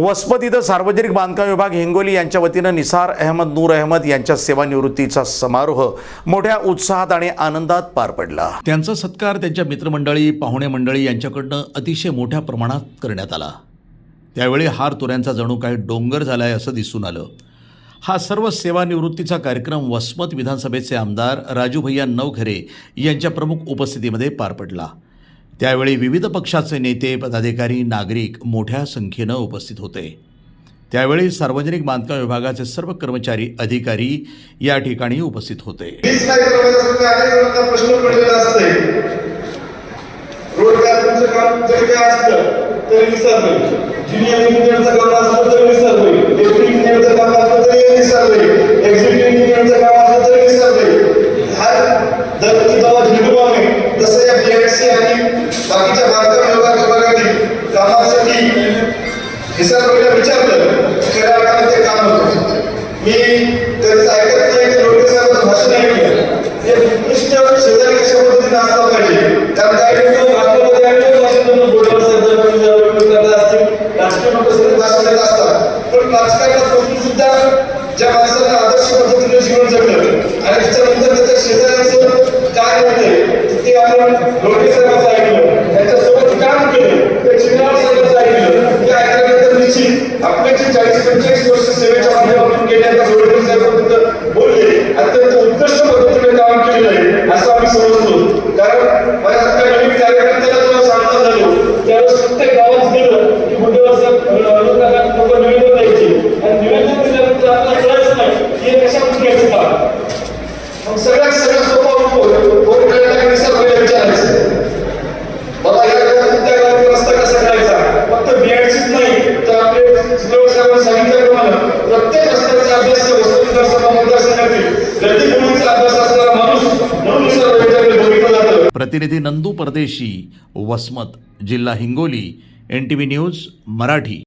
वसमत इथं सार्वजनिक बांधकाम विभाग हिंगोली यांच्या वतीनं निसार अहमद नूर अहमद यांच्या सेवानिवृत्तीचा समारोह मोठ्या उत्साहात आणि आनंदात पार पडला. त्यांचा सत्कार त्यांच्या मित्रमंडळी पाहुणे मंडळी यांच्याकडनं अतिशय मोठ्या प्रमाणात करण्यात आला. त्यावेळी हार तुऱ्यांचा जणू काही डोंगर झालाय असं दिसून आलं. हा सर्व सेवानिवृत्तीचा कार्यक्रम वसमत विधानसभेचे आमदार राजूभैया नवघरे यांच्या प्रमुख उपस्थितीमध्ये पार पडला. त्यावेळी विविध पक्षाचे नेते पदाधिकारी नागरिक मोठ्या संख्येनं उपस्थित होते. त्यावेळी सार्वजनिक बांधकाम विभागाचे सर्व कर्मचारी अधिकारी या ठिकाणी उपस्थित होते. प्रश्न पडलेला काम काय ज्युनियर इंजिनियरचं काम असलं तरी डेप्युटी इंजिनियरचं काम असलं तरी एक्झिक्युटिव्ह इंजिनियरचं काम असलं तरी विसरलंय. दर सगळे असतात. पण राजकारणात बसून सुद्धा ज्या माणसाने आदर्श पद्धतीने जीवन जगलं आणि त्याच्यानंतर त्याच्या शेजाऱ्यांचं काय होते ते आपण लोटे साहेबांचं ऐकलं त्यांच्यासोबत काम केलं ते चिन्हाळ साहेबांचं ऐकलं ते ऐकल्यानंतर निश्चित आपले जे चाळीस पंचेचाळीस वर्ष सेवेच्या माध्यमातून गेल्यानंतर लोटे साहेबांबद्दल बोलले अत्यंत हे कशा गोष्टी असतात मग सगळ्यात सगळ्यात सोपा उपयोग करायला विचारायचं. बाबा या गावातून त्या गावात रस्ता कसा करायचा? फक्त नाही तर आपले साहेबांनी सांगितल्याप्रमाणे प्रत्येक रस्त्याचा अभ्यास वस्तू विधानसभा मतदारसंघातील गुणीचा अभ्यास असणारा माणूस म्हणून बघितलं जातं. प्रतिनिधी नंदू परदेशी वसमत जिल्हा Hingoli N T V news Marathi.